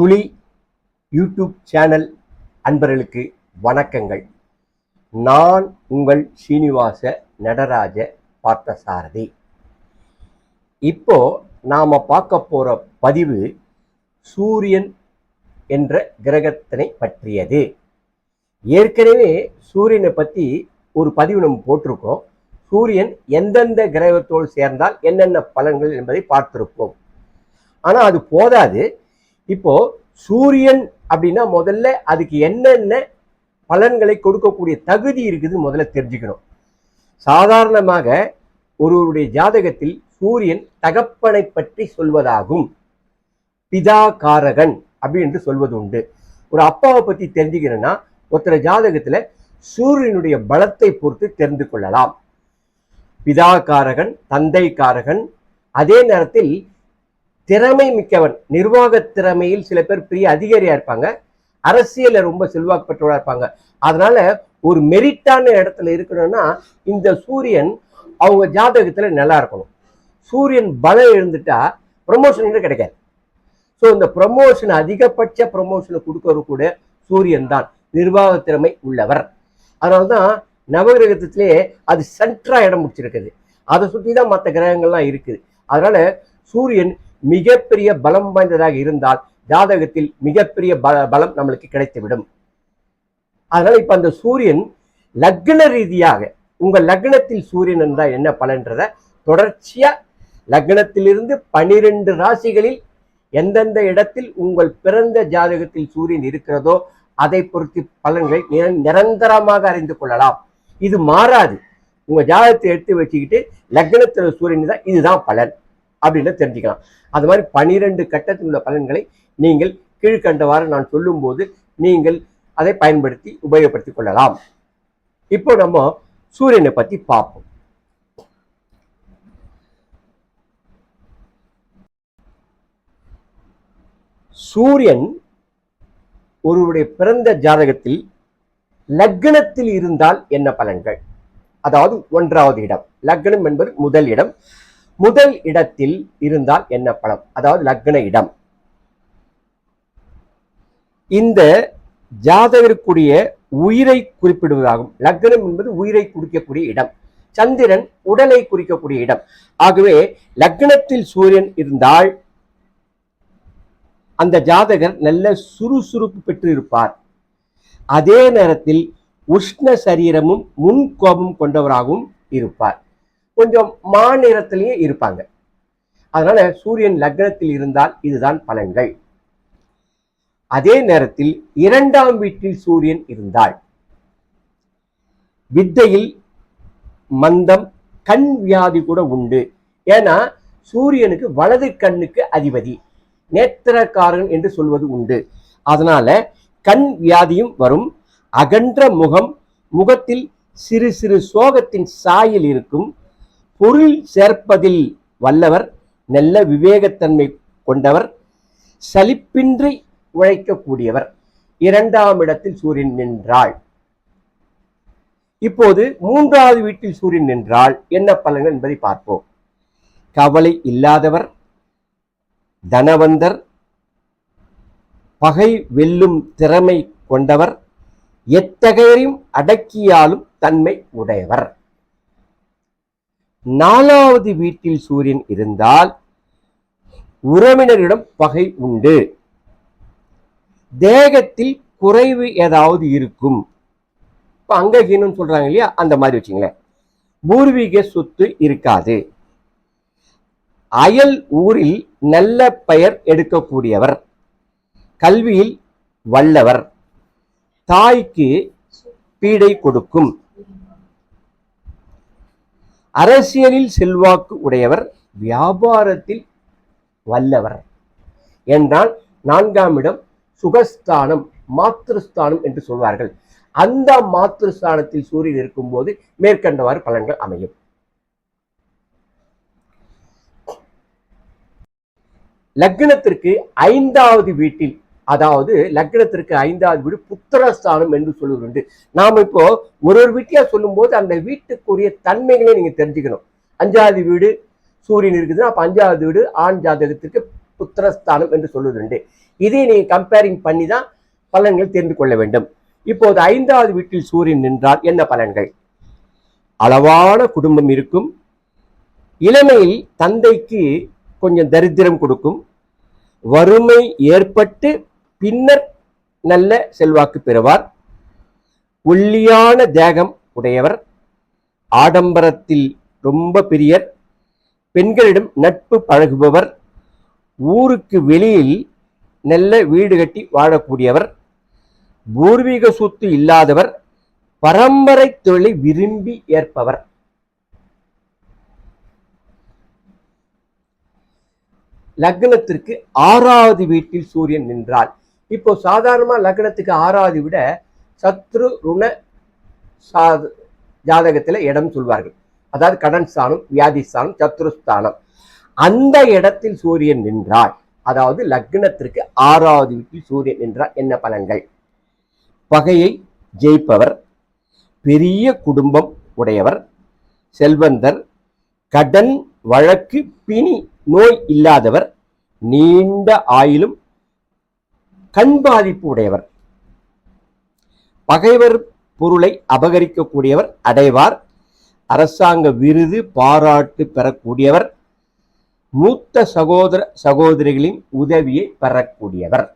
துளி YouTube channel அன்பர்களுக்கு வணக்கங்கள். நான் உங்கள் சீனிவாச நடராஜ பார்த்தசாரதி. இப்போ நாம் பார்க்க போகிற பதிவு சூரியன் என்ற கிரகத்தினை பற்றியது. ஏற்கனவே சூரியனை பற்றி ஒரு பதிவு நம்ம போட்டிருக்கோம். சூரியன் எந்தெந்த கிரகத்தோடு சேர்ந்தால் என்னென்ன பலன்கள் என்பதை பார்த்திருப்போம். ஆனால் அது போதாது. இப்போ சூரியன் அப்படின்னா முதல்ல அதுக்கு என்னென்ன பலன்களை கொடுக்கக்கூடிய தகுதி இருக்குது முதல்ல தெரிஞ்சுக்கணும். சாதாரணமாக ஒருவருடைய ஜாதகத்தில் சூரியன் தகப்பனை பற்றி சொல்வதாகும். பிதா காரகன் அப்படின்னு சொல்வது உண்டு ஒரு அப்பாவை பத்தி தெரிஞ்சுக்கிறேன்னா ஒருத்தர ஜாதகத்தில் சூரியனுடைய பலத்தை பொறுத்து தெரிந்து கொள்ளலாம். பிதா காரகன் தந்தை காரகன் அதே நேரத்தில் திறமை மிக்கவன் நிர்வாக திறமையில் சில பேர் பெரிய அதிகாரியா இருப்பாங்க. அரசியல ரொம்ப செல்வாக்கு பெற்றவராக இருப்பாங்க. அதனால ஒரு மெரிட்டான இடத்துல இருக்கணும்னா இந்த சூரியன் அவங்க ஜாதகத்துல நல்லா இருக்கணும். சூரியன் பலம் எழுந்துட்டா ப்ரமோஷன் கிடைக்காது. ஸோ இந்த ப்ரமோஷன் அதிகபட்ச ப்ரமோஷனை கொடுக்கறது கூட சூரியன் தான். நிர்வாக திறமை உள்ளவர். அதனால தான் நவகிரகத்திலே அது சென்ட்ரா இடம் முடிச்சிருக்குது அதை சுற்றி தான் மற்ற கிரகங்கள்லாம் இருக்குது. அதனால சூரியன் மிகப்பெரிய பலம் வாய்ந்ததாக இருந்தால் ஜாதகத்தில் மிகப்பெரிய பல பலம் நம்மளுக்கு கிடைத்துவிடும். அதனால இப்ப அந்த சூரியன் லக்ன ரீதியாக உங்க லக்னத்தில் சூரியன் என்றால் என்ன பலன்றத தொடர்ச்சியா லக்னத்திலிருந்து பனிரெண்டு ராசிகளில் எந்தெந்த இடத்தில் உங்கள் பிறந்த ஜாதகத்தில் சூரியன் இருக்கிறதோ அதை பொறுத்து பலன்களை நிரந்தரமாக அறிந்து கொள்ளலாம். இது மாறாது. உங்க ஜாதகத்தை எடுத்து வச்சுக்கிட்டு லக்னத்தில் சூரியன் தான் இதுதான் பலன். அப்படின்னு தெரிஞ்சுக்கலாம். அது மாதிரி பனிரெண்டு கட்டத்தில் உள்ள பலன்களை நீங்கள் கீழ்கண்டவாறு நான் சொல்லும்போது நீங்கள் அதை பயன்படுத்தி உபயோகப்படுத்திக் கொள்ளலாம். இப்போ நம்ம சூரியனை பத்தி பார்ப்போம். சூரியன் ஒருவருடைய பிறந்த ஜாதகத்தில் லக்னத்தில் இருந்தால் என்ன பலன்கள்? அதாவது ஒன்றாவது இடம். லக்னம் என்பது முதல் இடம். முதல் இடத்தில் இருந்தால் என்ன பலம் அதாவது லக்ன இடம். இந்த ஜாதகருக்குரிய உயிரை குறிப்பிடுவதாகும். லக்னம் என்பது உயிரை குறிக்கக்கூடிய இடம். சந்திரன் உடலை குறிக்கக்கூடிய இடம். ஆகவே லக்னத்தில் சூரியன் இருந்தால் அந்த ஜாதகர் நல்ல சுறுசுறுப்பு பெற்று இருப்பார் அதே நேரத்தில் உஷ்ண சரீரமும் முன்கோபம் கொண்டவராகவும் இருப்பார். கொஞ்சம் மாநிறத்திலேயே இருப்பாங்க. அதனால சூரியன் லக்னத்தில் இருந்தால் இதுதான் பலன்கள். அதே நேரத்தில் இரண்டாம் வீட்டில் சூரியன் இருந்தால் வித்தையில் மந்தம் கண் வியாதி கூட உண்டு. ஏன்னா சூரியனுக்கு வலது கண்ணுக்கு அதிபதி நேத்திரக்காரன் என்று சொல்வது உண்டு. அதனால கண் வியாதியும் வரும். அகன்ற முகம் முகத்தில் சிறு சிறு சோகத்தின் சாயில் இருக்கும். பொருள் சேர்ப்பதில் வல்லவர் நல்ல விவேகத்தன்மை கொண்டவர் சலிப்பின்றி உழைக்கக்கூடியவர். இரண்டாம் இடத்தில் சூரியன் நின்றாள். இப்போது மூன்றாவது வீட்டில் சூரியன் நின்றால் என்ன பலன்கள் என்பதை பார்ப்போம். கவலை இல்லாதவர் தனவந்தர் பகை வெல்லும் திறமை கொண்டவர் எத்தகையரையும் அடக்கியாலும் தன்மை உடையவர். நாலாவது வீட்டில் சூரியன் இருந்தால் உறவினரிடம் பகை உண்டு. தேகத்தில் குறைவு ஏதாவது இருக்கும். இப்போ அங்ககீனம் சொல்றாங்க இல்லையா? அந்த மாதிரி வச்சுங்களேன். பூர்வீக சொத்து இருக்காது. அயல் ஊரில் நல்ல பெயர் எடுக்கக்கூடியவர். கல்வியில் வல்லவர். தாய்க்கு பீடை கொடுக்கும். அரசியலில் செல்வாக்கு உடையவர் வியாபாரத்தில் வல்லவர் என்றால் நான்காம் இடம் சுகஸ்தானம் மாத்திருஸ்தானம் என்று சொல்வார்கள். அந்த மாத்திருஸ்தானத்தில் சூரியன் இருக்கும்போது மேற்கண்டவாறு பலன்கள் அமையும். லக்னத்திற்கு ஐந்தாவது வீட்டில் அதாவது லக்னத்திற்கு ஐந்தாவது வீடு புத்திரஸ்தானம் என்று சொல்லுவது நாம் இப்போ ஒரு ஒரு வீட்டியா சொல்லும்போது அந்த வீட்டுக்குரிய தன்மைகளை நீங்க தெரிஞ்சுக்கணும். அஞ்சாவது வீடு சூரியன் இருக்குதுன்னா அப்ப அஞ்சாவது வீடு ஆண் ஜாதகத்திற்கு புத்திரஸ்தானம் என்று சொல்லுவதுண்டு. இதை நீங்க கம்பேரிங் பண்ணி தான் பலன்கள் தெரிந்து கொள்ள வேண்டும். இப்போது ஐந்தாவது வீட்டில் சூரியன் நின்றால் என்ன பலன்கள்? அளவான குடும்பம் இருக்கும். இளமையில் தந்தைக்கு கொஞ்சம் தரித்திரம் கொடுக்கும். வறுமை ஏற்பட்டு பின்னர் நல்ல செல்வாக்கு பெறுவார். ஒல்லியான தேகம் உடையவர். ஆடம்பரத்தில் ரொம்ப பெரியர். பெண்களிடம் நட்பு பழகுபவர். ஊருக்கு வெளியில் நல்ல வீடு கட்டி வாழக்கூடியவர். பூர்வீக சொத்து இல்லாதவர். பரம்பரை தொழிலை விரும்பி ஏற்பவர். லக்னத்திற்கு ஆறாவது வீட்டில் சூரியன் நின்றால் இப்போ சாதாரணமாக லக்னத்துக்கு ஆறாவது விட சத்ரு ருண சா ஜாதகத்தில் இடம் சொல்வார்கள். அதாவது கடன் ஸ்தானம் வியாதி ஸ்தானம் சத்ருஸ்தானம் அந்த இடத்தில் சூரியன் நின்றால் அதாவது லக்னத்திற்கு ஆறாவது வீட்டில் சூரியன் நின்றார் என்ன பலன்கள்? பகையை ஜெயிப்பவர் பெரிய குடும்பம் உடையவர் செல்வந்தர் கடன் வழக்கு பிணி நோய் இல்லாதவர் நீண்ட ஆயிலும் கண் பாதிப்பு உடையவர். பகைவர் பொருளை அபகரிக்கக்கூடியவர் அடைவார். அரசாங்க விருது பாராட்டு பெறக்கூடியவர். மூத்த சகோதர சகோதரிகளின் உதவியை பெறக்கூடியவர்.